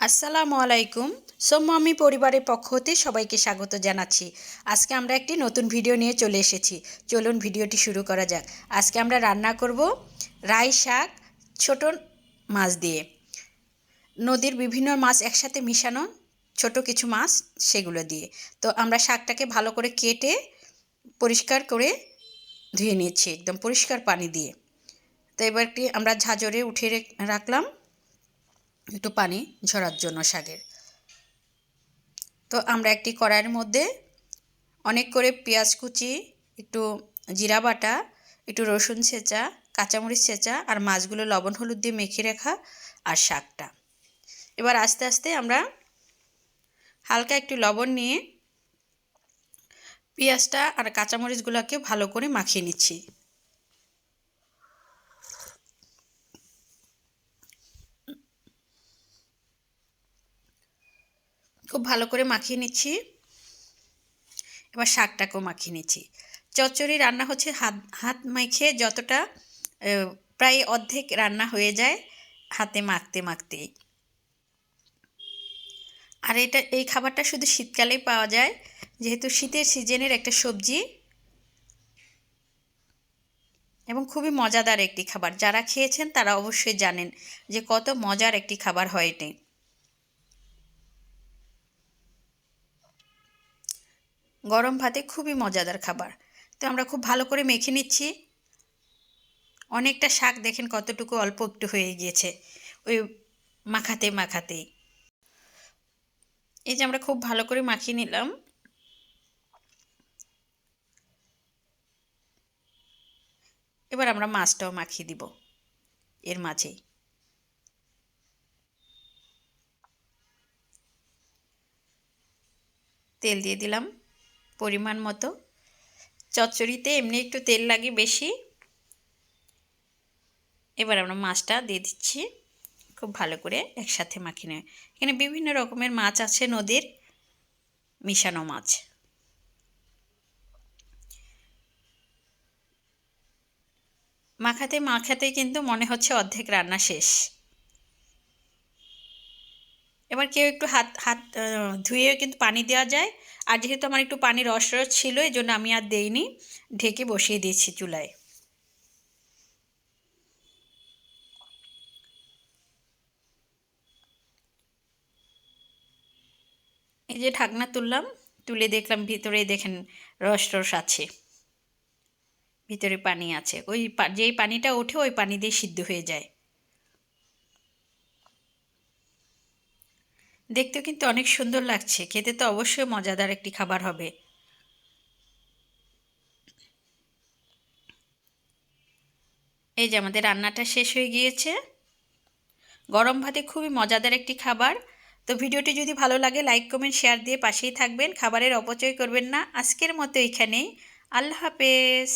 আসসালামু আলাইকুম। সোম্মামি পরিবারের পক্ষ হতে সবাইকে স্বাগত জানাচ্ছি। আজকে আমরা একটি নতুন ভিডিও নিয়ে চলে এসেছি। চলুন ভিডিওটি শুরু করা যাক। আজকে আমরা রান্না করব রাই শাক, ছোট মাছ দিয়ে। নদীর বিভিন্ন মাছ একসাথে মিশানো ছোট কিছু মাছ সেগুলো দিয়ে। তো আমরা শাকটাকে ভালো করে কেটে পরিষ্কার করে ধুয়ে নিয়েছি একদম পরিষ্কার পানি দিয়ে। তো এবার একটি আমরা ঝাঁঝরে উঠে রেখ- রাখলাম। একটু পানি ঝরার জন্য শাকের। তো আমরা একটি কড়াইয়ের মধ্যে অনেক করে পেঁয়াজ কুচি, একটু জিরা বাটা, একটু রসুন ছেঁচা, কাঁচামরিচ ছেঁচা আর মাছগুলো লবণ হলুদ দিয়ে মেখে রাখা আর শাকটা। এবার আস্তে আস্তে আমরা হালকা একটু লবণ নিয়ে পেঁয়াজটা আর কাঁচামরিচগুলোকে ভালো করে মাখিয়ে নিচ্ছি। খুব ভালো করে মাখিয়ে নিচ্ছি। এবার শাকটাকেও মাখিয়ে নিচ্ছি। চচ্চড়ি রান্না হচ্ছে হাত হাত মাখিয়ে যতটা প্রায় অর্ধেক রান্না হয়ে যায় হাতে মাখতে মাখতেই আর এটা, এই খাবারটা শুধু শীতকালেই পাওয়া যায়, যেহেতু শীতের সিজনের একটা সবজি। এবং খুবই মজাদার একটি খাবার। যারা খেয়েছেন তারা অবশ্যই জানেন যে কত মজার একটি খাবার হয় এটি। গরম ভাতে খুবই মজাদার খাবার। তো আমরা খুব ভালো করে মেখে নিচ্ছি। অনেকটা শাক দেখেন কতটুকু অল্প একটু হয়ে গিয়েছে। ওই মাখাতে মাখাতেই এই যে আমরা খুব ভালো করে মাখিয়ে নিলাম। এবার আমরা মাছটাও মাখিয়ে দিব এর মাঝেই তেল দিয়ে দিলাম। পরিমাণ মতো। চচ্চড়িতে এমনি একটু তেল লাগে বেশি। এবার আমরা মাছটা দিয়ে দিচ্ছি খুব ভালো করে একসাথে মাখিয়ে নেয় এখানে বিভিন্ন রকমের মাছ আছে, নদীর মিশানো মাছ। মাখাতে মাখাতে কিন্তু মনে হচ্ছে অর্ধেক রান্না শেষ। এবার কেউ একটু হাত হাত ধুয়ে কিন্তু পানি দেওয়া যায়। আর যেহেতু আমার একটু পানির রস রস ছিল এই জন্য আমি আর দেইনি। ঢেকে বসিয়ে দিয়েছি চুলায়। এই যে ঢাকনা তুললাম, তুলে দেখলাম ভিতরে দেখেন রস রস আছে। ভিতরে পানি আছে। ওই যেই পানিটা ওঠে, ওই পানি দিয়ে সিদ্ধ হয়ে যায়। দেখতেও কিন্তু অনেক সুন্দর লাগছে। খেতে তো অবশ্যই মজাদার একটি খাবার হবে। এই যে আমাদের রান্নাটা শেষ হয়ে গিয়েছে। গরম ভাতে খুবই মজাদার একটি খাবার। তো ভিডিওটি যদি ভালো লাগে, লাইক, কমেন্ট, শেয়ার দিয়ে পাশেই থাকবেন। খাবারের অপচয় করবেন না। আজকের মতো এখানেই। আল্লাহ হাফেজ।